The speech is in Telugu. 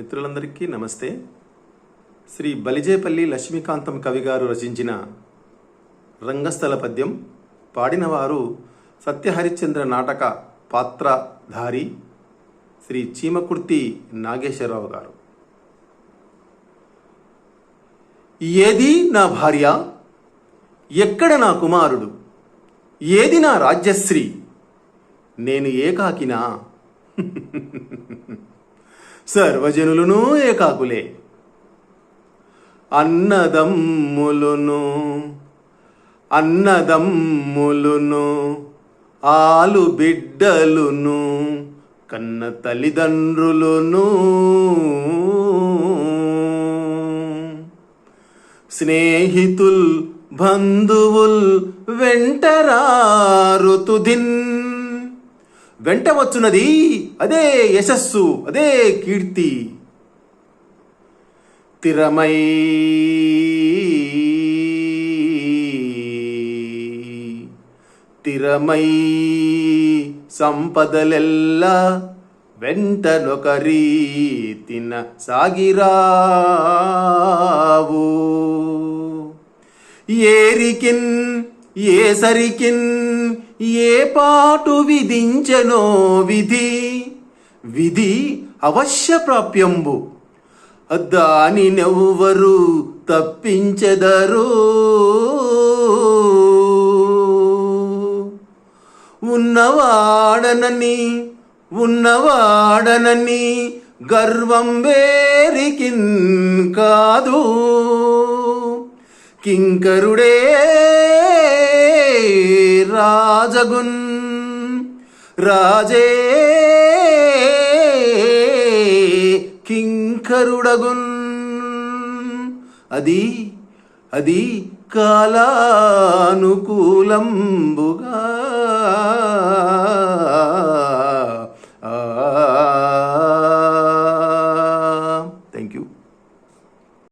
మిత్రులందరికీ నమస్తే. శ్రీ బలిజేపల్లి లక్ష్మీకాంతం కవి గారు రచించిన రంగస్థల పద్యం పాడినవారు సత్యహరిశ్చంద్ర నాటక పాత్రధారి శ్రీ చీమకుర్తి నాగేశ్వరరావు గారు. ఏది నా భార్య? ఎక్కడ నా కుమారుడు? ఏది నా రాజ్యశ్రీ? నేను ఏకాకినా? సర్వజనులను ఏకాకులే. అన్నదమ్ములును అన్నదమ్ములును ఆలు బిడ్డలును కన్న తల్లిదండ్రులును. స్నేహితుల్ బంధువుల్ వెంటరారు తుదిన్ వెంట వచ్చున్నది అదే యశస్సు అదే కీర్తి. తిరమై తిరమై సంపదలెల్ల వెంటనొకరి తిన సాగిరావు. ఏరికిన్ ఏసరికిన్ ఏ పాటు విధించనో విధి? విధి అవశ్య ప్రాప్యంబు. దాని నెవ్వరు తప్పించెదరు. ఉన్నవాడనని ఉన్నవాడనని గర్వం వేరికిన్ కాదు. కింకరుడే రాజగున్ రాజే కింకరుడగున్. అది అది కాలానుకూలంబుగా